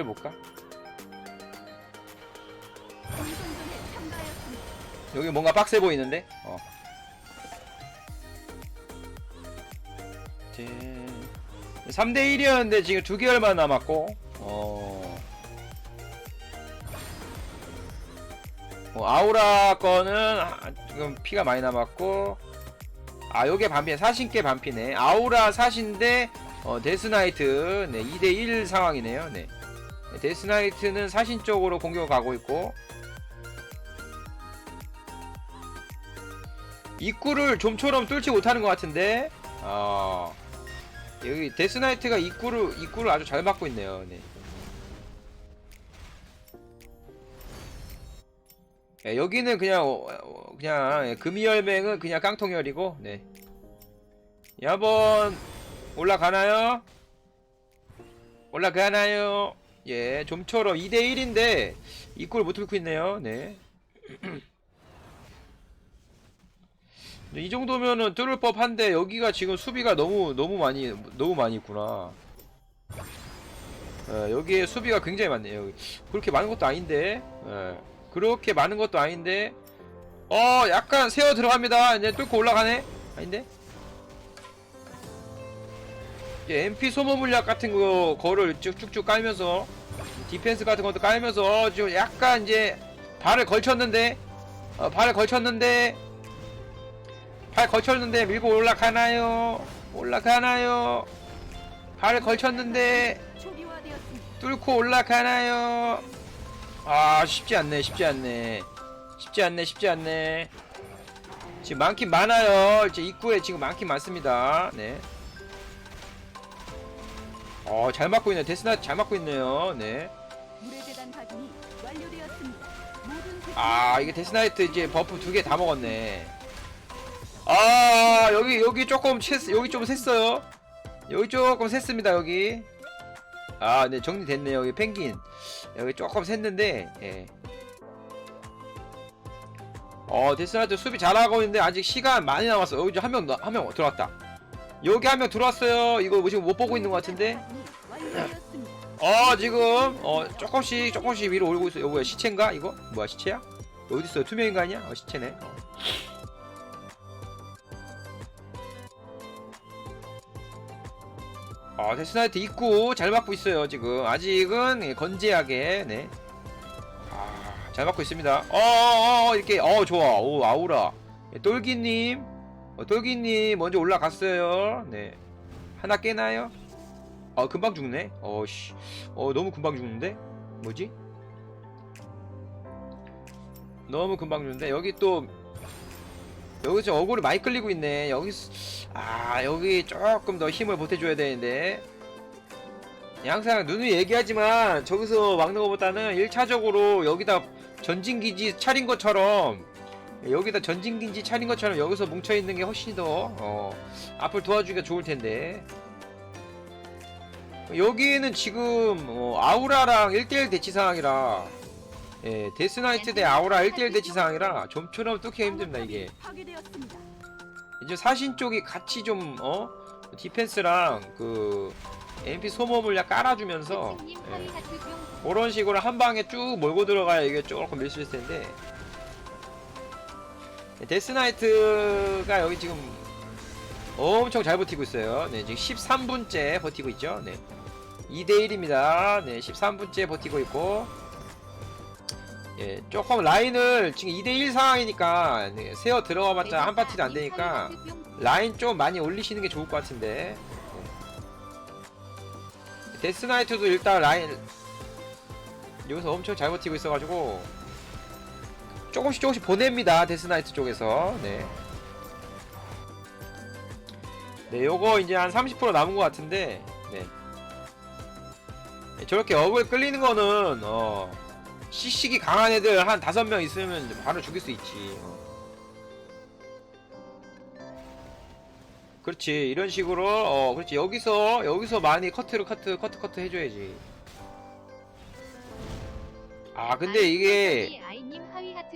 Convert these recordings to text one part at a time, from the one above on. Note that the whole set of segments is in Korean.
딜을 볼까? 여기 뭔가 빡세 보이는데? 어. 제... 3대 1이었는데 지금 두 개월만 남았고, 어. 어, 아우라 거는 아, 지금 피가 많이 남았고, 아, 요게 반피, 사신께 반피네. 아우라 사신데, 어, 데스나이트, 네, 2대1 상황이네요, 네. 네, 데스나이트는 사신 쪽으로 공격을 가고 있고, 입구를 좀처럼 뚫지 못하는 것 같은데 어 여기 데스나이트가 입구를 입구를 아주 잘 막고 있네요 네. 예, 여기는 그냥 어, 어, 그냥 예, 금이열맹은 그냥 깡통열이고 네. 예, 한번 올라가나요? 올라가나요? 예, 좀처럼 2대1인데 입구를 못 뚫고 있네요. 네. 이 정도면은 뚫을 법한데 여기가 지금 수비가 너무 너무 많이 너무 많이 있구나. 예, 여기에 수비가 굉장히 많네요. 그렇게 많은 것도 아닌데. 예, 그렇게 많은 것도 아닌데. 어, 약간 세어 들어갑니다. 이제 뚫고 올라가네. 아닌데? MP 소모 물약 같은 거 거를 쭉쭉쭉 깔면서 디펜스 같은 것도 깔면서 지금 약간 이제 발을 걸쳤는데 어, 발을 걸쳤는데 발 걸쳤는데 밀고 올라가나요? 올라가나요? 발을 걸쳤는데. 뚫고 올라가나요? 아 쉽지 않네 쉽지 않네 쉽지 않네 쉽지 않네 지금 많긴 많아요 이제 입구에 지금 많긴 많습니다 네. 어 잘 맞고 있네. 데스나 잘 맞고 있네요. 네. 물의 재단 가동이 완료되었습니다. 모든 아 이게 데스나이트 이제 버프 두 개 다 먹었네. 아 여기 여기 조금 챘 여기 좀 샜어요. 여기 조금 샜습니다 여기. 아 네 정리됐네요 여기 펭귄. 여기 조금 샜는데 예. 어 데스나이트 수비 잘하고 있는데 아직 시간 많이 남았어. 여기 한 명 한 명 들어왔다. 여기 한 명 들어왔어요. 이거 지금 못 보고 있는 것 같은데 어 지금 어 조금씩 조금씩 위로 올고 있어. 요 뭐야 시체인가 이거? 뭐야 시체야? 어디 있어? 투명 인간이야? 어 시체네. 어. 어 데스나이트 입구 잘 막고 있어요 지금 아직은 예, 건재하게 네. 아 잘 막고 있습니다. 어어어 이렇게 어 좋아 오 아우라 예, 똘기님 어, 똘기님 먼저 올라갔어요. 네 하나 깨나요? 아 금방 죽네? 어씨. 어 너무 금방 죽는데? 뭐지? 너무 금방 죽는데? 여기 또 여기서 어그로 많이 끌리고 있네. 여기 아 여기 조금 더 힘을 보태줘야 되는데. 항상 누누이 얘기하지만 저기서 막는 것보다는 1차적으로 여기다 전진기지 차린 것처럼 여기다 전진기지 차린 것처럼 여기서 뭉쳐있는 게 훨씬 더 어, 앞을 도와주기가 좋을 텐데 여기는 지금 어, 아우라랑 1대1 대치 상황이라 예, 데스나이트 대 아우라 1대1 대치 상황이라 좀처럼 뚫기가 힘듭니다 이게. 이제 사신 쪽이 같이 좀 어? 디펜스랑 그 MP 소모 물 약 깔아주면서 예, 그런 식으로 한 방에 쭉 몰고 들어가야 이게 조금 밀 수 있을 텐데 데스나이트가 여기 지금 엄청 잘 버티고 있어요. 네, 지금 13분째 버티고 있죠. 네. 2대1입니다. 네, 13분째 버티고 있고. 예, 조금 라인을 지금 2대1 상황이니까 네, 세어 들어가봤자 한 파티도 안 되니까 라인 좀 많이 올리시는 게 좋을 것 같은데. 네. 데스나이트도 일단 라인 여기서 엄청 잘 버티고 있어가지고 조금씩 조금씩 보냅니다. 데스나이트 쪽에서. 네. 네, 요거 이제 한 30% 남은 것 같은데, 저렇게 어글 끌리는 거는, 어, 시식이 강한 애들 한 다섯 명 있으면 바로 죽일 수 있지. 어. 그렇지, 이런 식으로, 어, 그렇지, 여기서, 여기서 많이 커트를 커트, 커트, 커트 해줘야지. 아, 근데 이게,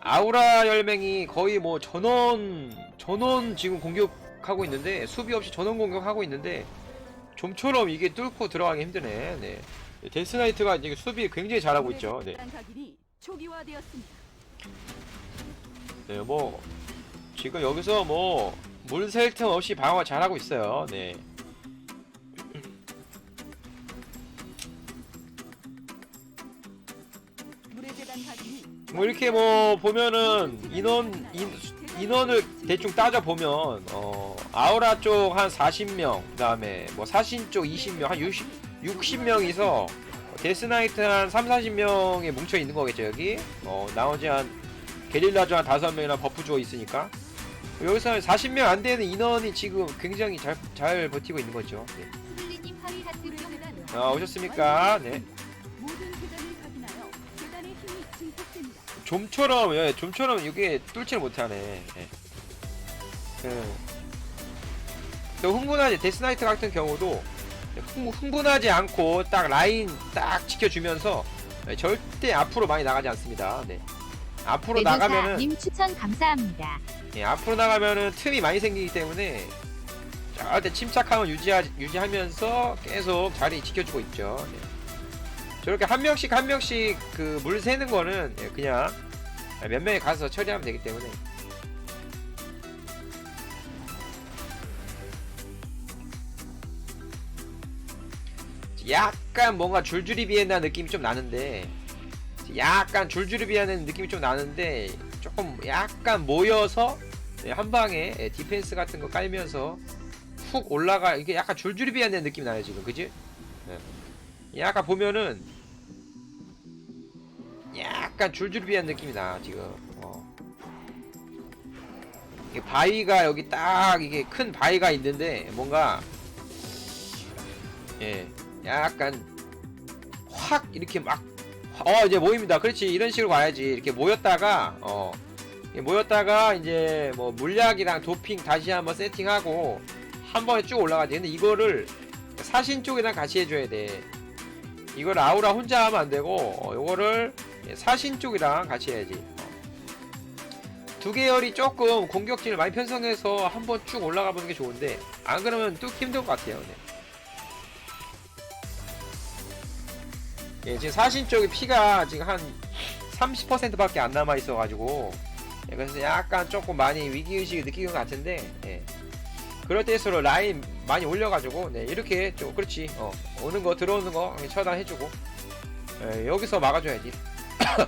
아우라 열맹이 거의 뭐 전원 전원 지금 공격하고 있는데 수비 없이 전원 공격하고 있는데 좀처럼 이게 뚫고 들어가기 힘드네. 네. 데스나이트가 이제 수비 굉장히 잘하고 있죠. 네. 초기화되었습니다. 네, 뭐 지금 여기서 뭐 물샐 틈 없이 방어 잘하고 있어요. 네. 뭐 이렇게 뭐 보면은 인원 인, 인원을 대충 따져 보면 어 아우라 쪽 한 40명 그다음에 뭐 사신 쪽 20명 한 60, 60명이서 데스나이트 한 3, 40명이 뭉쳐 있는 거겠죠 여기 어 나머지 한 게릴라조 한 5명이나 버프조 있으니까 여기서 한 40명 안 되는 인원이 지금 굉장히 잘, 잘 버티고 있는 거죠 네. 아 오셨습니까 네. 좀처럼 예, 좀처럼 이게 뚫지를 못하네. 예. 그, 또 흥분하지 데스나이트 같은 경우도 흥, 흥분 하지 않고 딱 라인 딱 지켜주면서 예, 절대 앞으로 많이 나가지 않습니다. 네. 앞으로 나가면은 님 추천 감사합니다. 예, 앞으로 나가면은 틈이 많이 생기기 때문에 절대 침착함을 유지하, 유지하면서 계속 자리 지켜주고 있죠. 네. 저렇게 한 명씩 한 명씩 그 물 새는 거는 예, 그냥 몇 명이 가서 처리하면 되기 때문에 약간 뭔가 줄줄이 비엔나 느낌이 좀 나는데 약간 줄줄이 비하는 느낌이 좀 나는데 조금 약간 모여서 예, 한 방에 예, 디펜스 같은 거 깔면서 훅 올라가 이게 약간 줄줄이 비하는 느낌이 나요 지금 그지? 예. 약간 보면은 약간 줄줄이 비한 느낌이 나 지금 어. 바위가 여기 딱 이게 큰 바위가 있는데 뭔가 예 약간 확 이렇게 막 어 이제 모입니다. 그렇지 이런 식으로 가야지 이렇게 모였다가 어 모였다가 이제 뭐 물약이랑 도핑 다시 한번 세팅하고 한 번에 쭉 올라가지. 근데 이거를 사신 쪽이랑 같이 해줘야 돼. 이걸 아우라 혼자 하면 안 되고 어, 요거를 사신 쪽이랑 같이 해야지. 어. 두 계열이 조금 공격진을 많이 편성해서 한번 쭉 올라가 보는 게 좋은데 안 그러면 뚝 힘들 것 같아요. 네. 예, 지금 사신 쪽에 피가 지금 한 30%밖에 안 남아 있어가지고 예, 그래서 약간 조금 많이 위기의식을 느끼는 것 같은데 예. 그럴 때일수록 라인 많이 올려가지고 네, 이렇게 좀 그렇지 어, 오는 거 들어오는 거 처단해주고 예, 여기서 막아줘야지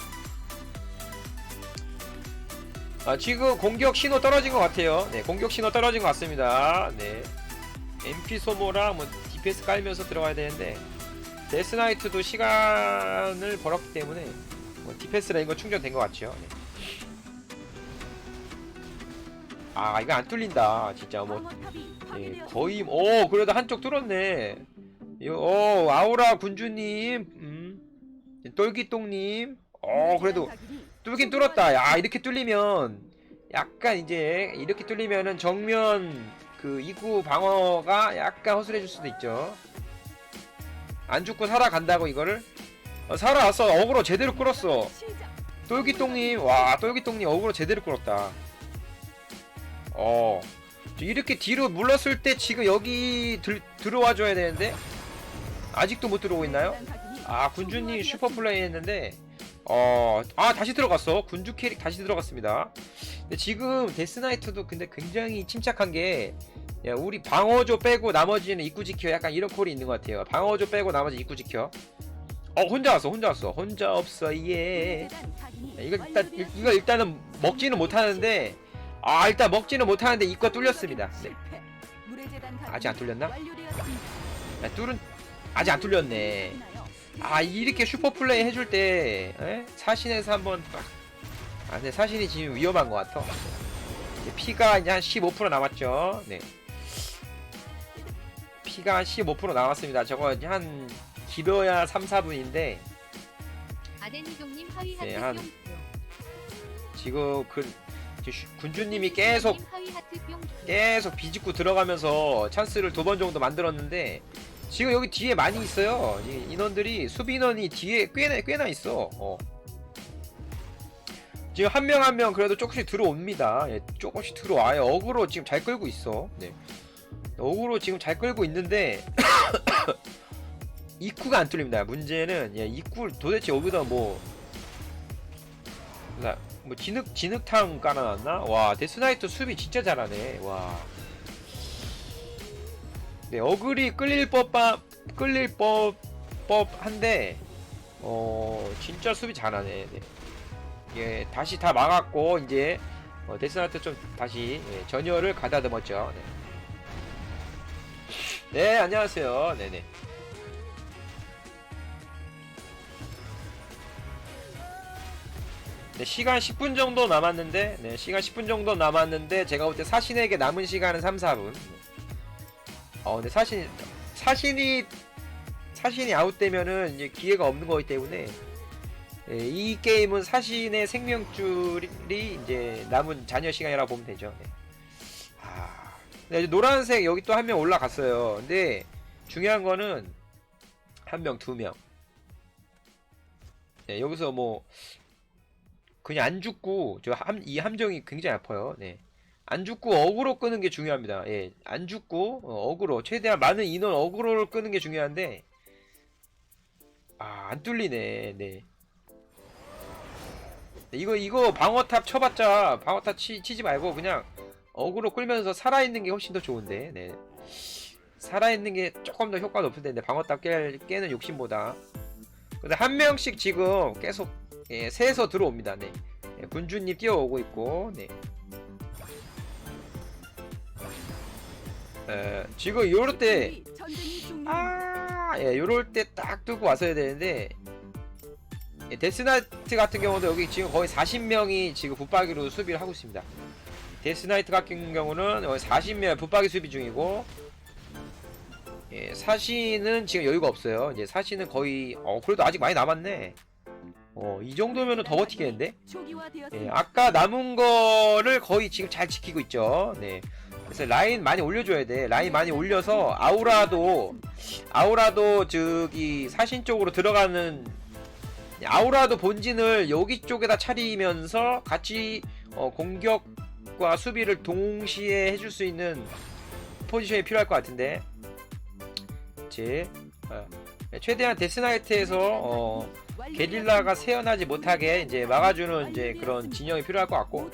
아, 지금 공격 신호 떨어진 것 같아요 네, 공격 신호 떨어진 것 같습니다 네. MP 소모랑 뭐 DPS 깔면서 들어가야 되는데 데스나이트도 시간을 벌었기 때문에 뭐 디펜스 라인 거 충전된 것 같죠. 네. 아 이거 안 뚫린다 진짜 뭐 예. 거의 오 그래도 한쪽 뚫었네. 어 아우라 군주님, 음, 똘기똥님, 어 그래도 뚫긴 뚫었다. 야 이렇게 뚫리면 약간 이제 이렇게 뚫리면은 정면 그 입구 방어가 약간 허술해질 수도 있죠. 안 죽고 살아간다고 이거를? 어, 살아왔어. 어그로 제대로 끌었어. 똘기똥님 와 똘기똥님 어그로 제대로 끌었다. 어. 이렇게 뒤로 물렀을 때 지금 여기 들, 들어와 줘야 되는데? 아직도 못 들어오고 있나요? 아 군주님 슈퍼 플레이 했는데. 어. 아 다시 들어갔어. 군주 캐릭 다시 들어갔습니다. 근데 지금 데스나이트도 근데 굉장히 침착한 게 야, 우리 방어조 빼고 나머지는 입구 지켜 약간 이런 콜이 있는 것 같아요 방어조 빼고 나머지 입구 지켜 어 혼자 왔어 혼자 왔어 혼자 없어 예 야, 이거 일단 일- 이거 일단은 먹지는 못하는데 아 일단 먹지는 못하는데 입구가 뚫렸습니다 네. 아직 안 뚫렸나? 야, 뚫은 아직 안 뚫렸네 아 이렇게 슈퍼 플레이 해줄 때 에? 사신에서 한번 딱. 아 근데 사신이 지금 위험한 것 같아. 피가 이제 한 15% 남았죠. 네. 한15% 남았습니다. 저거 한 길어야 3, 4분인데 아덴이종님 하위 하트 네, 뿅 한- 뿅. 지금 그 군주님이 계속 하트 뿅. 계속 비집고 들어가면서 찬스를 두 번 정도 만들었는데 지금 여기 뒤에 많이 있어요. 이 인원들이 수비 인원이 뒤에 꽤나 꽤나 있어. 어. 지금 한 명 한 명 그래도 조금씩 들어옵니다. 예, 조금씩 들어와요. 어그로 지금 잘 끌고 있어. 네. 어그로 지금 잘 끌고 있는데 입구가 안 뚫립니다. 문제는 예, 입구 도대체 여기다 뭐, 나, 뭐 진흙 진흙탕 깔아놨나? 와 데스나이트 수비 진짜 잘하네. 와. 네 어글이 끌릴 법한 끌릴 법 법한데 어 진짜 수비 잘하네. 네. 예 다시 다 막았고 이제 어, 데스나이트 좀 다시 예, 전열을 가다듬었죠. 네. 네 안녕하세요. 네네. 네, 시간 10분 정도 남았는데, 네, 시간 10분 정도 남았는데, 제가 볼 때 사신에게 남은 시간은 3, 4분. 어, 근데 사신, 사신이, 사신이 아웃되면은 이제 기회가 없는 거기 때문에, 예, 이 게임은 사신의 생명줄이 이제 남은 잔여 시간이라고 보면 되죠. 네. 아, 네, 이제 노란색 여기 또 한 명 올라갔어요. 근데 중요한 거는 한 명, 두 명. 네, 여기서 뭐 그냥 안 죽고 저 함 이 함정이 굉장히 아파요. 네. 안 죽고 어그로 끄는 게 중요합니다. 예. 안 죽고 어, 어그로 최대한 많은 인원 어그로를 끄는 게 중요한데 아, 안 뚫리네. 네. 이거 이거 방어탑 쳐봤자 방어탑 치, 치지 말고 그냥 어그로 끌면서 살아있는 게 훨씬 더 좋은데 네. 살아있는 게 조금 더 효과가 높을 텐데 방어탑 깨, 깨는 욕심보다 근데 한 명씩 지금 계속 예, 새에서 들어옵니다. 네. 예, 군주님 뛰어오고 있고, 네. 에, 지금 요럴 때. 아, 예, 요럴 때딱 두고 왔어야 되는데, 예, 데스나이트 같은 경우도 여기 지금 거의 40명이 지금 붙박이로 수비를 하고 있습니다. 데스나이트 같은 경우는 40명 붙박이 수비 중이고, 예, 사신은 지금 여유가 없어요. 이제 사신은 거의, 어, 그래도 아직 많이 남았네. 어, 이 정도면은 더 버티겠는데? 예, 아까 남은 거를 거의 지금 잘 지키고 있죠. 네. 그래서 라인 많이 올려줘야 돼. 라인 많이 올려서 아우라도 아우라도 저기 사신 쪽으로 들어가는 아우라도 본진을 여기 쪽에다 차리면서 같이 어, 공격 과 수비를 동시에 해줄 수 있는 포지션이 필요할 것 같은데. 제 어, 최대한 데스나이트에서 어, 게릴라가 세어나지 못하게 이제 막아주는 이제 그런 진영이 필요할 것 같고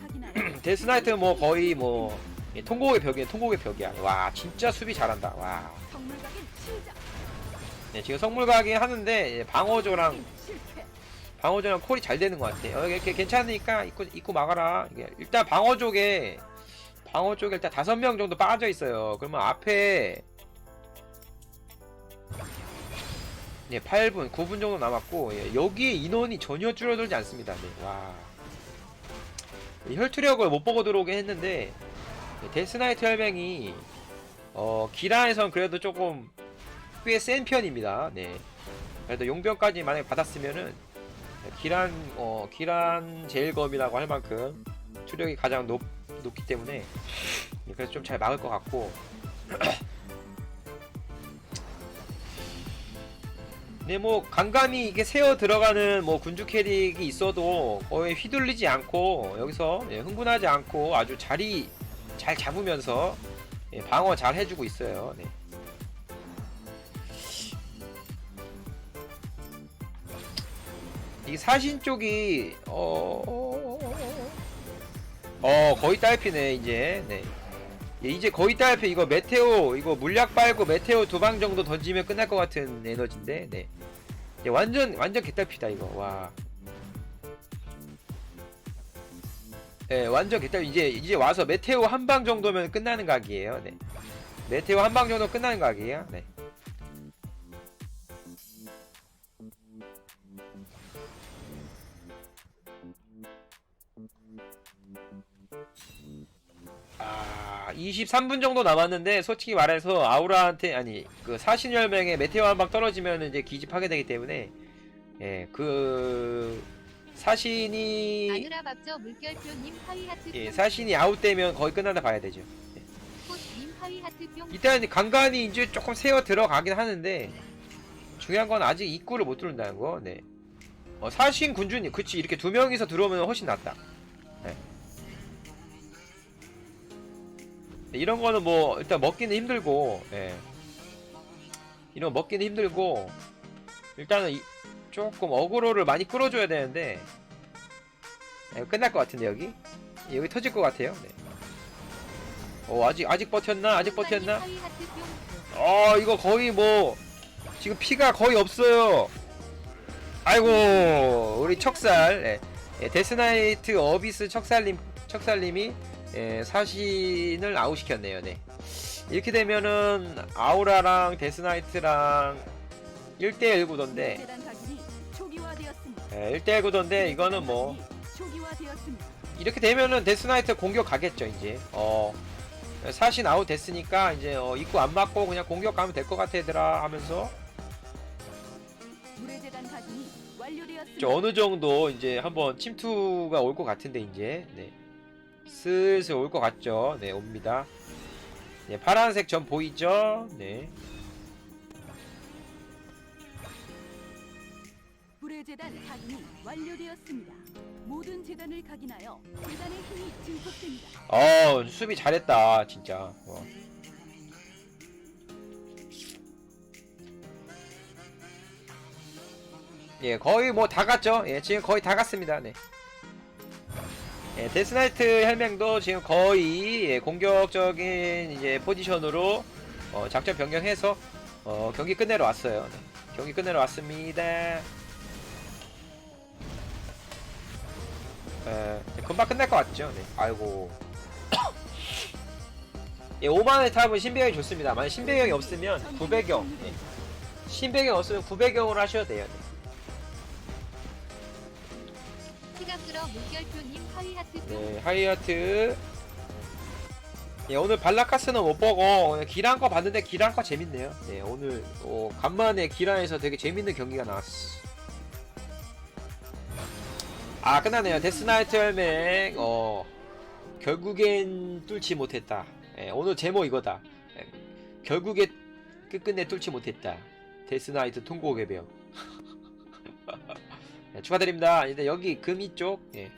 데스나이트는 뭐 거의 뭐 예, 통곡의 벽이야 통곡의 벽이야 와 진짜 수비 잘한다 와. 네, 지금 성물가긴 하는데 예, 방어조랑. 방어조랑 콜이 잘 되는 것 같아 어, 이렇게 괜찮으니까 입고, 입고 막아라 일단 방어 쪽에 방어 쪽에 일단 다섯 명 정도 빠져 있어요 그러면 앞에 네, 8분, 9분 정도 남았고 예, 여기에 인원이 전혀 줄어들지 않습니다. 네, 와. 이 혈투력을 못 보고 들어오긴 했는데 예, 데스나이트 혈맹이 어, 기란에선 그래도 조금 꽤 센 편입니다. 네. 그래도 용병까지 만약에 받았으면은 기란 어, 기란 제일검이라고 할 만큼 투력이 가장 높, 높기 때문에 예, 그래서 좀 잘 막을 것 같고 네, 뭐 간간히 이게 세어 들어가는 뭐 군주 캐릭이 있어도 거의 휘둘리지 않고 여기서 예, 흥분하지 않고 아주 자리 잘 잡으면서 예, 방어 잘 해주고 있어요. 네. 이 사신 쪽이 어, 어 거의 딸피네 이제. 네. 예, 이제 거의 딸피 이거 메테오 이거 물약 빨고 메테오 두 방 정도 던지면 끝날 것 같은 에너지인데 네. 예, 완전 완전 개딸피다 이거 와. 예, 완전 개딸피 이제 이제 와서 메테오 한 방 정도면 끝나는 각이에요. 네. 메테오 한 방 정도 끝나는 각이에요. 네. 아, 23분 정도 남았는데 솔직히 말해서 아우라한테 아니 그 사신열맹에 메테오 한 방 떨어지면 이제 기집하게 되기 때문에 예, 그 사신이 마누라 밥저 물결표님 하위 하트 예, 뿅 사신이 아웃되면 거의 끝난다 봐야 되죠. 꽃님 하위 하트 뿅 일단 간간히 이제 조금 세어 들어가긴 하는데 중요한 건 아직 입구를 못 뚫는다는 거. 네. 어, 사신 군주님, 그치 이렇게 두 명이서 들어오면 훨씬 낫다. 네. 네, 이런 거는 뭐 일단 먹기는 힘들고, 예. 이런 거 먹기는 힘들고 일단은 이- 조금 어그로를 많이 끌어줘야 되는데 아, 이거 끝날 것 같은데 여기 여기 터질 것 같아요. 네. 어 아직 아직 버텼나? 아직 버텼나? 어 이거 거의 뭐 지금 피가 거의 없어요. 아이고 우리 척살 예, 예, 데스나이트 어비스 척살님 척살님이 예, 사신을 아웃시켰네요. 네. 이렇게 되면은 아우라랑 데스나이트랑 1대1 구도인데. 예, 1대1 구도인데 이거는 뭐. 이렇게 되면은 데스나이트 공격 가겠죠 이제 어 사신 아웃 됐으니까 이제 어, 입구 안 맞고 그냥 공격 가면 될 것 같아 얘들아 하면서 어느 정도 이제 한번 침투가 올 것 같은데 이제 네 슬슬 올 것 같죠? 네 옵니다. 네 파란색 점 보이죠? 네. 불의 재단 각인이 완료되었습니다. 모든 재단을 각인하여 재단의 힘이 증폭됩니다. 어 수비 잘했다 진짜. 어. 예 거의 뭐 다 갔죠? 예 지금 거의 다 갔습니다. 네 예, 데스나이트 헬맹도 지금 거의 예, 공격적인 이제 포지션으로 어, 작전 변경해서 어, 경기 끝내러 왔어요 네. 경기 끝내러 왔습니다 예, 금방 끝날 것 같죠 네. 아이고 예, 5만원의 탑은 신배경이 좋습니다. 만약 신배경이 없으면 900경. 예. 신배경 없으면 900경으로 하셔도 돼요. 피가 끓어 물결표님 하이 하트 뿅 네, 하이어트. 예, 오늘 발라카스는 못 보고 그냥 기란 거 봤는데 기란 거 재밌네요. 네, 오늘 어, 간만에 기란에서 되게 재밌는 경기가 나왔어. 아 끝나네요. 데스나이트 헬맹. 어 결국엔 뚫지 못했다. 예, 오늘 제목 이거다. 예, 결국에 끝끝내 뚫지 못했다. 데스나이트 통곡의 벽. 예, 축하드립니다. 이제 여기 금 이 쪽. 예.